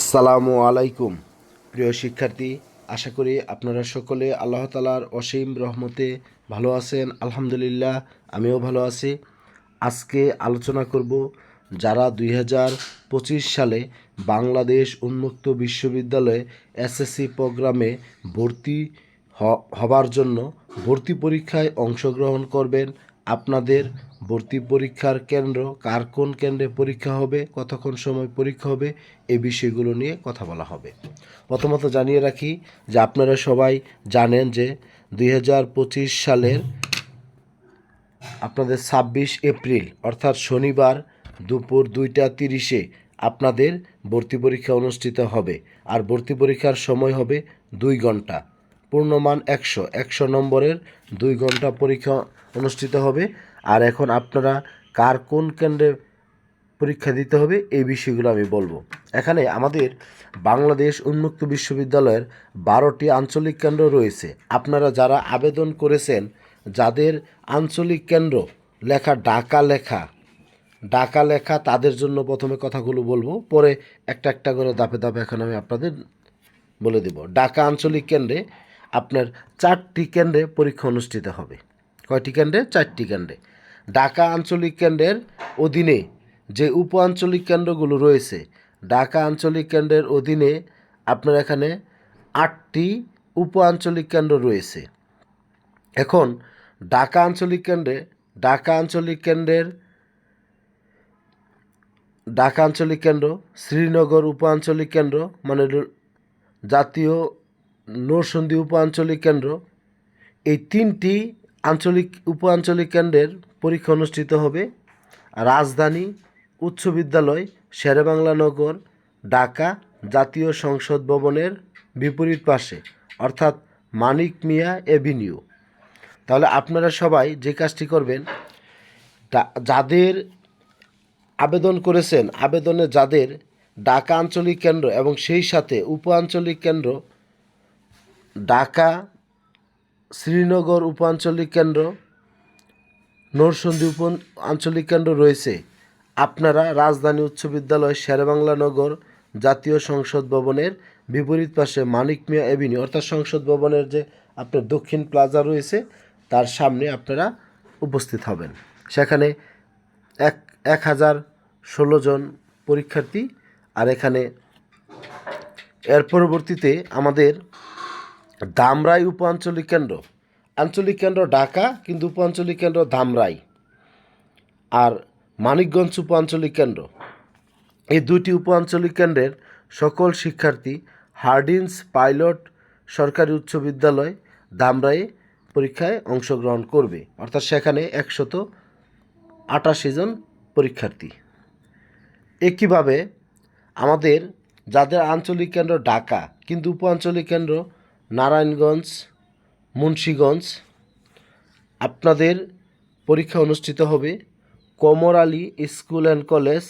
আসসালামু আলাইকুম। প্রিয় শিক্ষার্থী, আশা করি আপনারা সকলে আল্লাহ তালার অসীম রহমতে ভালো আছেন। আলহামদুলিল্লাহ, আমিও ভালো আছি। আজকে আলোচনা করব যারা দুই হাজার পঁচিশ সালে বাংলাদেশ উন্মুক্ত বিশ্ববিদ্যালয়ে এসএসসি প্রোগ্রামে ভর্তি হবার জন্য ভর্তি পরীক্ষায় অংশগ্রহণ করবেন, আপনাদের ভর্তি পরীক্ষার কেন্দ্র, কার কোন কেন্দ্রে পরীক্ষা হবে, কতক্ষণ সময় পরীক্ষা হবে এই বিষয়গুলো নিয়ে কথা বলা হবে। প্রথমত জানিয়ে রাখি যে আপনারা সবাই জানেন যে দুই হাজার পঁচিশ সালের আপনাদের ছাব্বিশ এপ্রিল, অর্থাৎ শনিবার দুপুর দুইটা তিরিশে আপনাদের ভর্তি পরীক্ষা অনুষ্ঠিত হবে। আর ভর্তি পরীক্ষার সময় হবে দুই ঘণ্টা। পূর্ণমান একশো একশো নম্বরের দুই ঘণ্টা পরীক্ষা অনুষ্ঠিত হবে। আর এখন আপনারা কার কোন কেন্দ্রে পরীক্ষা দিতে হবে, এই বিষয়গুলো আমি বলব। এখানে আমাদের বাংলাদেশ উন্মুক্ত বিশ্ববিদ্যালয়ের বারোটি আঞ্চলিক কেন্দ্র রয়েছে। আপনারা যারা আবেদন করেছেন, যাদের আঞ্চলিক কেন্দ্র লেখা ডাকা লেখা ডাকা লেখা তাদের জন্য প্রথমে কথাগুলো বলব, পরে একটা একটা করে দাপে দাপে এখন আমি আপনাদের বলে দেব। ঢাকা আঞ্চলিক কেন্দ্রে আপনার চারটি কেন্দ্রে পরীক্ষা অনুষ্ঠিত হবে। কয়টি কেন্দ্রে? চারটি কেন্দ্রে। ঢাকা আঞ্চলিক কেন্দ্রের অধীনে যে উপ আঞ্চলিক কেন্দ্রগুলো রয়েছে, ঢাকা আঞ্চলিক কেন্দ্রের অধীনে আপনার এখানে আটটি উপ আঞ্চলিক কেন্দ্র রয়েছে। এখন ঢাকা আঞ্চলিক কেন্দ্রে, ঢাকা আঞ্চলিক কেন্দ্রের, ঢাকা আঞ্চলিক কেন্দ্র, শ্রীনগর উপ আঞ্চলিক কেন্দ্র মানে জাতীয় নরসন্দী উপ আঞ্চলিক কেন্দ্র, এই তিনটি আঞ্চলিক উপ আঞ্চলিক কেন্দ্রের পরীক্ষা অনুষ্ঠিত হবে। রাজধানী, উচ্চ বিদ্যালয়, শেরেবাংলা নগর, ঢাকা জাতীয় সংসদ ভবনের বিপরীত পাশে, অর্থাৎ মানিক মিয়া এভিনিউ। তাহলে আপনারা সবাই যে কাজটি করবেন যাদের আবেদন করেছেন আবেদনে যাদের ঢাকা আঞ্চলিক কেন্দ্র এবং সেই সাথে উপ আঞ্চলিক কেন্দ্র, ঢাকা শ্রীনগর উপ আঞ্চলিক কেন্দ্র নরসন্দী উপ আঞ্চলিক কেন্দ্র রয়েছে। আপনারা রাজধানী উচ্চ বিদ্যালয় শেরেবাংলা নগর জাতীয় সংসদ ভবনের বিপরীত পাশে মানিক মিয়া এভিনিউ, অর্থাৎ সংসদ ভবনের যে আপনার দক্ষিণ প্লাজা রয়েছে, তার সামনে আপনারা উপস্থিত হবেন। সেখানে এক এক হাজার ষোলো জন পরীক্ষার্থী, আর এখানে এর পরবর্তীতে আমাদের ধামরাই উপ আঞ্চলিক কেন্দ্র। আঞ্চলিক কেন্দ্র ঢাকা, কিন্তু উপ আঞ্চলিক কেন্দ্র ধামরাই আর মানিকগঞ্জ উপ আঞ্চলিক কেন্দ্র। এই দুটি উপ আঞ্চলিক কেন্দ্রের সকল শিক্ষার্থী হার্ডিন্স পাইলট সরকারি উচ্চ বিদ্যালয় ধামরাই পরীক্ষায় অংশগ্রহণ করবে। অর্থাৎ সেখানে একশত আটাশি জন পরীক্ষার্থী। একইভাবে আমাদের যাদের আঞ্চলিক কেন্দ্র ঢাকা, কিন্তু উপ আঞ্চলিক কেন্দ্র নারায়ণগঞ্জ, মুন্সীগঞ্জ। আপনাদের পরীক্ষা অনুষ্ঠিত হবে Kamar Ali school and college,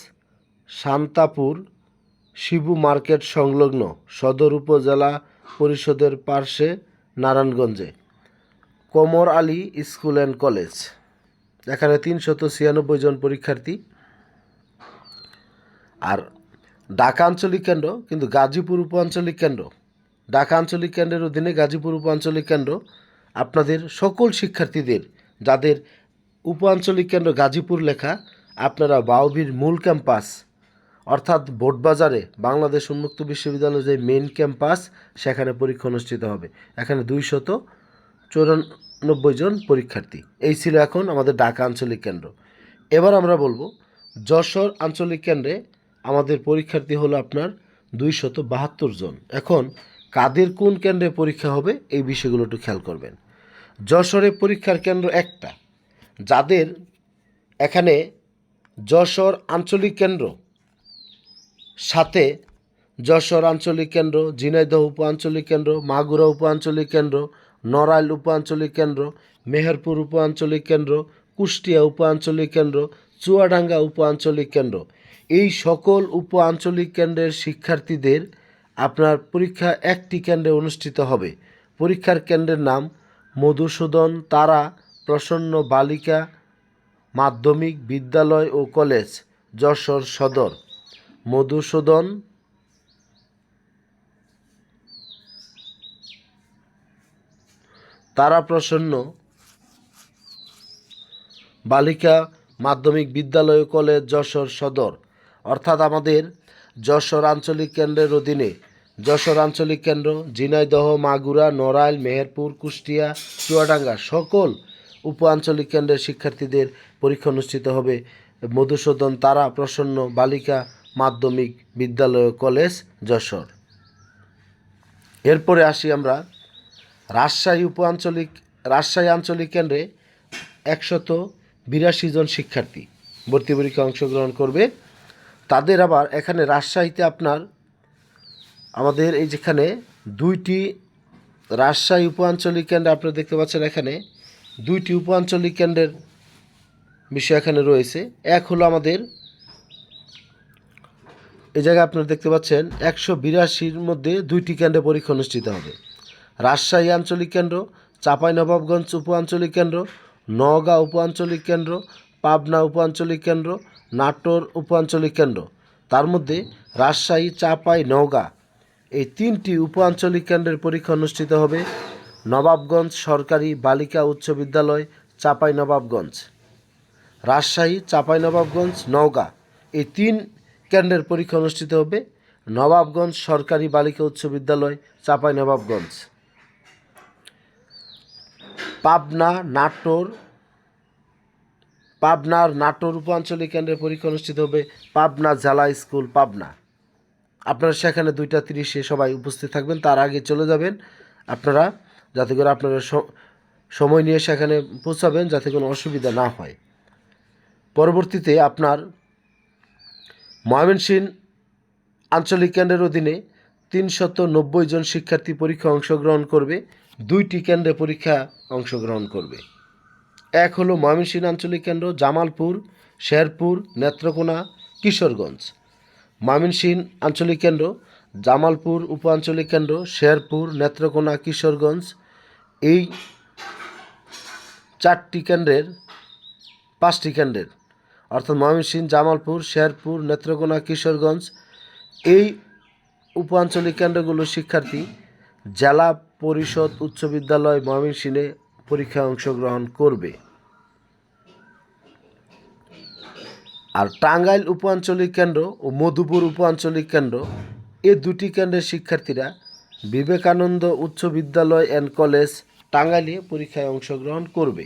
Shantapur Shibu market সংলগ্ন সদর উপজেলা পরিষদের পার্শ্বে নারায়ণগঞ্জে। কমর আলী স্কুল অ্যান্ড কলেজ, এখানে তিনশত ছিয়ানব্বই জন পরীক্ষার্থী। আর ঢাকা আঞ্চলিক কেন্দ্র, কিন্তু গাজীপুর উপ আঞ্চলিক কেন্দ্র ঢাকা আঞ্চলিক কেন্দ্রের অধীনে গাজীপুর উপ আঞ্চলিক কেন্দ্র, আপনাদের সকল শিক্ষার্থীদের, যাদের উপ আঞ্চলিক কেন্দ্র গাজীপুর লেখা, আপনারা বাউবির মূল ক্যাম্পাস, অর্থাৎ বোটবাজারে বাংলাদেশ উন্মুক্ত বিশ্ববিদ্যালয়ের যে মেন ক্যাম্পাস, সেখানে পরীক্ষা অনুষ্ঠিত হবে। এখানে দুইশত চৌরানব্বই জন পরীক্ষার্থী। এই ছিল এখন আমাদের ঢাকা আঞ্চলিক কেন্দ্র। এবার আমরা বলব, যশোর আঞ্চলিক কেন্দ্রে আমাদের পরীক্ষার্থী হলো আপনার দুইশত বাহাত্তর জন। এখন কাদের কোন কেন্দ্রে পরীক্ষা হবে এই বিষয়গুলো একটু খেয়াল করবেন। যশোরে পরীক্ষার কেন্দ্র একটা। যাদের এখানে যশোর আঞ্চলিক কেন্দ্র, সাথে যশোর আঞ্চলিক কেন্দ্র, ঝিনাইদহ উপ আঞ্চলিক কেন্দ্র, মাগুরা উপ আঞ্চলিক কেন্দ্র, নড়াইল উপ আঞ্চলিক কেন্দ্র, মেহেরপুর উপ আঞ্চলিক কেন্দ্র, কুষ্টিয়া উপ আঞ্চলিক কেন্দ্র, চুয়াডাঙ্গা উপ আঞ্চলিক কেন্দ্র। এই সকল উপ আঞ্চলিক কেন্দ্রের শিক্ষার্থীদের আপনার পরীক্ষা একটি কেন্দ্রে অনুষ্ঠিত হবে। পরীক্ষার কেন্দ্রের নাম মধুসূদন তারা প্রসন্ন বালিকা মাধ্যমিক বিদ্যালয় ও কলেজ, যশোর সদর। মধুসূদন তারা প্রসন্ন বালিকা মাধ্যমিক বিদ্যালয় কলেজ, যশোর সদর। অর্থাৎ আমাদের যশোর আঞ্চলিক কেন্দ্রের অধীনে যশোর আঞ্চলিক কেন্দ্র, ঝিনাইদহ, মাগুরা, নড়াইল, মেহেরপুর, কুষ্টিয়া, চুয়াডাঙ্গা সকল উপ আঞ্চলিক কেন্দ্রের শিক্ষার্থীদের পরীক্ষা অনুষ্ঠিত হবে। মধুসূদন তারা প্রসন্ন বালিকা মাধ্যমিক বিদ্যালয় কলেজ যশোর। এরপরে আসি আমরা রাজশাহী উপ আঞ্চলিক, রাজশাহী আঞ্চলিক কেন্দ্রে একশত বিরাশি জন শিক্ষার্থী ভর্তি পরীক্ষায় অংশগ্রহণ করবে। তাদের আবার এখানে রাজশাহীতে আপনার আমাদের এই যেখানে দুইটি রাজশাহী উপ আঞ্চলিক কেন্দ্রে আপনারা দেখতে পাচ্ছেন এখানে, দুইটি উপ আঞ্চলিক কেন্দ্রের বিষয় এখানে রয়েছে। এক হলো আমাদের, এই জায়গায় আপনারা দেখতে পাচ্ছেন একশো বিরাশির মধ্যে দুইটি কেন্দ্রে পরীক্ষা অনুষ্ঠিত হবে। রাজশাহী আঞ্চলিক কেন্দ্র চাঁপাইনবাবগঞ্জ উপ আঞ্চলিক কেন্দ্র, নওগাঁ উপ আঞ্চলিক কেন্দ্র, পাবনা উপ আঞ্চলিক কেন্দ্র, নাটোর উপ আঞ্চলিক কেন্দ্র। তার মধ্যে রাজশাহী, চাঁপাই, নওগাঁ এই তিনটি উপ আঞ্চলিক কেন্দ্রের পরীক্ষা অনুষ্ঠিত হবে নবাবগঞ্জ সরকারি বালিকা উচ্চ বিদ্যালয়, চাঁপাই নবাবগঞ্জ। রাজশাহী চাঁপাইনবাবগঞ্জ নওগাঁ। এই তিন কেন্দ্রের পরীক্ষা অনুষ্ঠিত হবে নবাবগঞ্জ সরকারি বালিকা উচ্চ বিদ্যালয় চাঁপাইনবাবগঞ্জ পাবনা, নাটোর, পাবনার নাটোর উপ আঞ্চলিক কেন্দ্রের পরীক্ষা অনুষ্ঠিত হবে পাবনা জেলা স্কুল, পাবনা। আপনারা সেখানে দুইটা তিরিশে সবাই উপস্থিত থাকবেন, তার আগে চলে যাবেন। আপনারা যাতে করে আপনারা সময় নিয়ে সেখানে পৌঁছাবেন যাতে কোনো অসুবিধা না হয়। পরবর্তীতে আপনার ময়মনসিংহ আঞ্চলিক কেন্দ্রের অধীনে তিনশত নব্বই জন শিক্ষার্থী পরীক্ষা অংশগ্রহণ করবে, দুইটি কেন্দ্রে পরীক্ষা অংশগ্রহণ করবে। এক হলো ময়মনসিংহ আঞ্চলিক কেন্দ্র, জামালপুর, শেরপুর, নেত্রকোনা, কিশোরগঞ্জ। ময়মনসিংহ আঞ্চলিক কেন্দ্র, জামালপুর উপ আঞ্চলিক কেন্দ্র, শেরপুর, নেত্রকোনা, কিশোরগঞ্জ এই চারটি কেন্দ্রের, পাঁচটি কেন্দ্রের। অর্থাৎ ময়মনসিংহ, জামালপুর, শেরপুর, নেত্রকোনা, কিশোরগঞ্জ এই উপ আঞ্চলিক কেন্দ্রগুলোর শিক্ষার্থী জেলা পরিষদ উচ্চ বিদ্যালয় ময়মনসিংহে পরীক্ষায় অংশগ্রহণ করবে। আর টাঙ্গাইল উপ আঞ্চলিক কেন্দ্র ও মধুপুর উপ আঞ্চলিক কেন্দ্র, এ দুটি কেন্দ্রের শিক্ষার্থীরা বিবেকানন্দ উচ্চ বিদ্যালয় অ্যান্ড কলেজ টাঙ্গাইলে পরীক্ষায় অংশগ্রহণ করবে।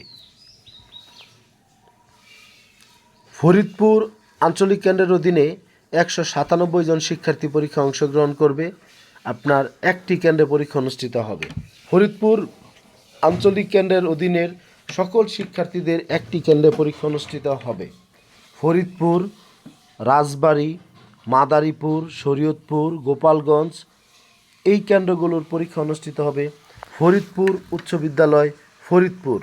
ফরিদপুর আঞ্চলিক কেন্দ্রের অধীনে একশো সাতানব্বই জন শিক্ষার্থী পরীক্ষা অংশগ্রহণ করবে। আপনার একটি কেন্দ্রে পরীক্ষা অনুষ্ঠিত হবে। ফরিদপুর আঞ্চলিক কেন্দ্রের অধীনের সকল শিক্ষার্থীদের একটি কেন্দ্রে পরীক্ষা অনুষ্ঠিত হবে। ফরিদপুর, রাজবাড়ী, মাদারীপুর, শরীয়তপুর, গোপালগঞ্জ, এই কেন্দ্রগুলোর পরীক্ষা অনুষ্ঠিত হবে ফরিদপুর উচ্চ বিদ্যালয় ফরিদপুর।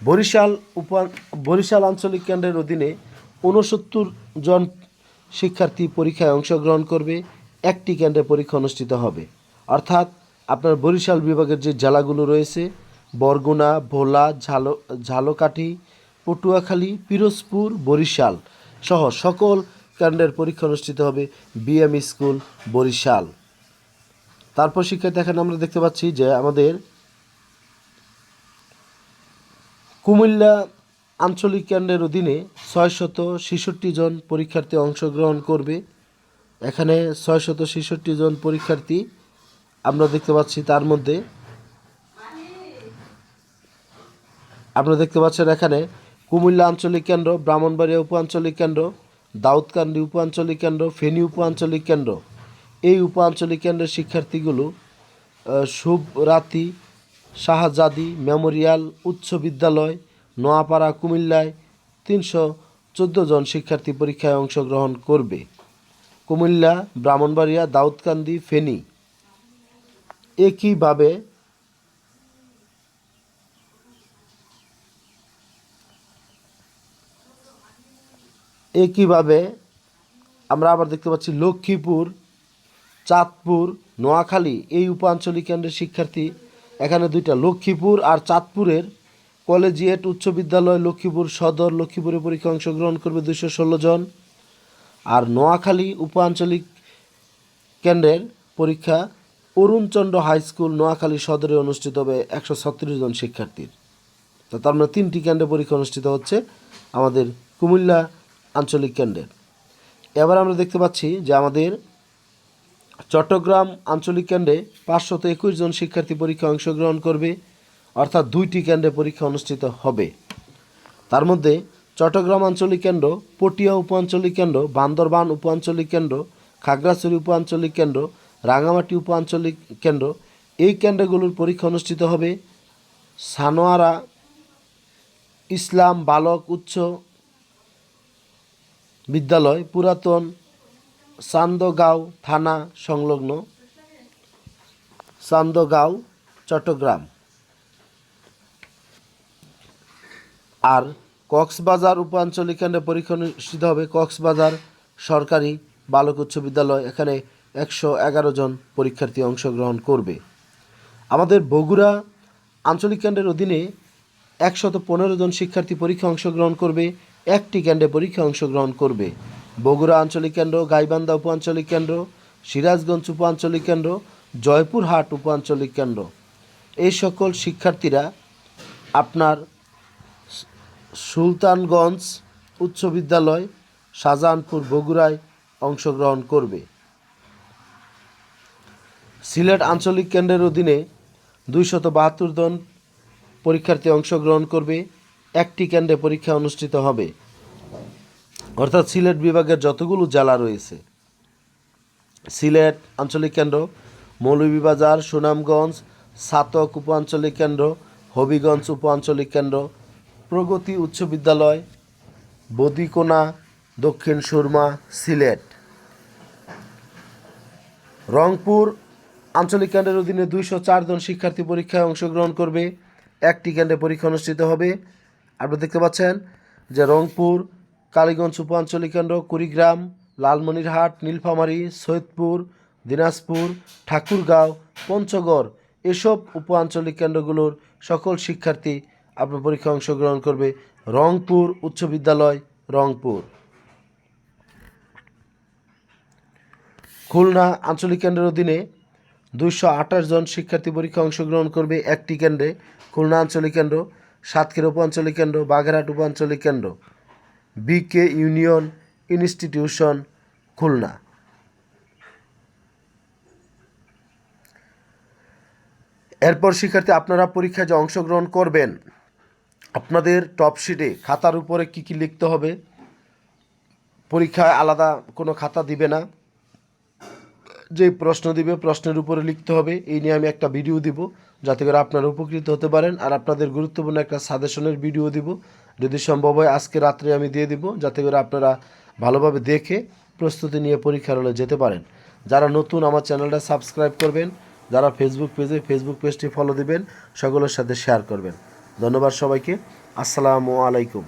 বরিশাল উপা, বরিশাল আঞ্চলিক কেন্দ্রের অধীনে ঊনসত্তর জন শিক্ষার্থী পরীক্ষায় অংশগ্রহণ করবে, একটি কেন্দ্রে পরীক্ষা অনুষ্ঠিত হবে। অর্থাৎ আপনার বরিশাল বিভাগের যে জেলাগুলো রয়েছে, বরগুনা, ভোলা, ঝালো, ঝালকাঠি পটুয়াখালী, পিরোজপুর, বরিশাল সহ সকল কেন্দ্রের পরীক্ষা অনুষ্ঠিত হবে বিএম স্কুল, বরিশাল। তারপর শিক্ষার্থী এখানে আমরা দেখতে পাচ্ছি যে আমাদের কুমিল্লা আঞ্চলিক কেন্দ্রের অধীনে ছয়শত ছেষট্টি জন পরীক্ষার্থী অংশগ্রহণ করবে। এখানে ছয়শত ছেষট্টি জন পরীক্ষার্থী আমরা দেখতে পাচ্ছি তার মধ্যে। আপনারা দেখতে পাচ্ছেন এখানে কুমিল্লা আঞ্চলিক কেন্দ্র, ব্রাহ্মণবাড়িয়া উপ আঞ্চলিক কেন্দ্র, দাউদকান্দি উপ আঞ্চলিক কেন্দ্র, ফেনী উপ আঞ্চলিক কেন্দ্র। এই উপ আঞ্চলিক কেন্দ্রের শিক্ষার্থীগুলো শুভরাতি শাহজাদি মেমোরিয়াল উচ্চ বিদ্যালয়, নোয়াপাড়া, কুমিল্লায় তিনশো চোদ্দ জন শিক্ষার্থী পরীক্ষায় অংশগ্রহণ করবে। কুমিল্লা, ব্রাহ্মণবাড়িয়া, দাউদকান্দি, ফেনী। একইভাবে একইভাবে আমরা আবার দেখতে পাচ্ছি লক্ষ্মীপুর, চাঁদপুর, নোয়াখালী এই উপ আঞ্চলিক কেন্দ্রের শিক্ষার্থী। এখানে দুইটা, লক্ষ্মীপুর আর চাঁদপুরের কলেজিয়েট উচ্চ বিদ্যালয় লক্ষ্মীপুর সদর লক্ষ্মীপুরে পরীক্ষা অংশগ্রহণ করবে দুশো ষোলো জন। আর নোয়াখালী উপ আঞ্চলিক কেন্দ্রের পরীক্ষা অরুণচন্দ্র হাই স্কুল নোয়াখালী সদরে অনুষ্ঠিত হবে একশো ছত্রিশ জন শিক্ষার্থীর। তো তার মানে তিনটি কেন্দ্রে পরীক্ষা অনুষ্ঠিত হচ্ছে আমাদের কুমিল্লা আঞ্চলিক কেন্দ্রের। এবার আমরা দেখতে পাচ্ছি যে আমাদের চট্টগ্রাম আঞ্চলিক কেন্দ্রে পাঁচশত একুশ জন শিক্ষার্থী পরীক্ষা অংশগ্রহণ করবে, অর্থাৎ দুইটি কেন্দ্রে পরীক্ষা অনুষ্ঠিত হবে। তার মধ্যে চট্টগ্রাম আঞ্চলিক কেন্দ্র, পটিয়া উপ আঞ্চলিক কেন্দ্র, বান্দরবান উপ আঞ্চলিক কেন্দ্র, খাগড়াছড়ি উপ আঞ্চলিক কেন্দ্র, রাঙামাটি উপ আঞ্চলিক কেন্দ্র, এই কেন্দ্রগুলোর পরীক্ষা অনুষ্ঠিত হবে সানোয়ারা, ইসলাম, বালক, উচ্চ বিদ্যালয়, পুরাতন, চান্দগাঁও থানা সংলগ্ন, চান্দগাঁও, চট্টগ্রাম। আর কক্সবাজার উপাঞ্চলিক কেন্দ্রে পরীক্ষা অনুষ্ঠিত হবে কক্সবাজার সরকারি বালক উচ্চ বিদ্যালয়। এখানে একশো এগারো জন পরীক্ষার্থী অংশগ্রহণ করবে। আমাদের বগুড়া আঞ্চলিক কেন্দ্রের অধীনে একশত পনেরো জন শিক্ষার্থী পরীক্ষা অংশগ্রহণ করবে। একটি কেন্দ্রে পরীক্ষা অংশগ্রহণ করবে বগুড়া আঞ্চলিক কেন্দ্র, গাইবান্ধা উপ আঞ্চলিক কেন্দ্র, সিরাজগঞ্জ উপ আঞ্চলিক কেন্দ্র, জয়পুরহাট উপ আঞ্চলিক কেন্দ্র। এই সকল শিক্ষার্থীরা আপনার সুলতানগঞ্জ উচ্চ বিদ্যালয় শাহজাহানপুর বগুড়ায় অংশগ্রহণ করবে। সিলেট আঞ্চলিক কেন্দ্রের অধীনে দুইশত বাহাত্তর জন পরীক্ষার্থী অংশগ্রহণ করবে। একটি কেন্দ্রে পরীক্ষা অনুষ্ঠিত হবে। অর্থাৎ সিলেট বিভাগের যতগুলো জেলা রয়েছে, সিলেট আঞ্চলিক কেন্দ্র, মৌলভীবাজার, সুনামগঞ্জ, সাতক উপ আঞ্চলিক কেন্দ্র, হবিগঞ্জ উপ আঞ্চলিক কেন্দ্র, প্রগতি উচ্চ বিদ্যালয়, বদিকোনা, দক্ষিণ সুরমা, সিলেট। রংপুর আঞ্চলিক কেন্দ্রের অধীনে দুইশো চার জন শিক্ষার্থী পরীক্ষায় অংশগ্রহণ করবে। একটি কেন্দ্রে পরীক্ষা অনুষ্ঠিত হবে। আপনারা দেখতে পাচ্ছেন যে রংপুর, কালীগঞ্জ উপ আঞ্চলিক কেন্দ্র, কুড়িগ্রাম, লালমনিরহাট, নীলফামারী, সৈয়দপুর, দিনাজপুর, ঠাকুরগাঁও, পঞ্চগড়, এসব উপ আঞ্চলিক কেন্দ্রগুলোর সকল শিক্ষার্থী আপনার পরীক্ষায় অংশগ্রহণ করবে রংপুর উচ্চ বিদ্যালয়, রংপুর। খুলনা আঞ্চলিক কেন্দ্রের অধীনে দুইশো আঠাশ জন শিক্ষার্থী পরীক্ষা অংশগ্রহণ করবে একটি কেন্দ্রে, খুলনা আঞ্চলিক কেন্দ্র। সাতক্ষীরা উপ আঞ্চলিক কেন্দ্র, বাগেরহাট উপ আঞ্চলিক কেন্দ্র, বিকে ইউনিয়ন ইনস্টিটিউশন, খুলনা। এরপর শিক্ষার্থী, আপনারা পরীক্ষায় যে অংশগ্রহণ করবেন, আপনাদের টপ শিটে খাতার উপরে কি কি লিখতে হবে? পরীক্ষায় আলাদা কোনো খাতা দিবে না। যে প্রশ্ন দিবে, প্রশ্নের উপরে লিখতে হবে। এই নিয়ে আমি একটা ভিডিও দিব, যাতে করে আপনারা উপকৃত হতে পারেন আর আপনাদের গুরুত্বপূর্ণ একটা সাজেশনের ভিডিও দিব। যদি সম্ভব হয়, আজকে রাত্রে আমি দিয়ে দিব, যাতে করে আপনারা ভালোভাবে দেখে প্রস্তুতি নিয়ে পরীক্ষার হলে যেতে পারেন। যারা নতুন আমার চ্যানেলটা সাবস্ক্রাইব করবেন, যারা ফেসবুক পেজে ফেসবুক পেজটি ফলো দিবেন, সকলের সাথে শেয়ার করবেন। ধন্যবাদ সবাইকে। আসসালামু আলাইকুম।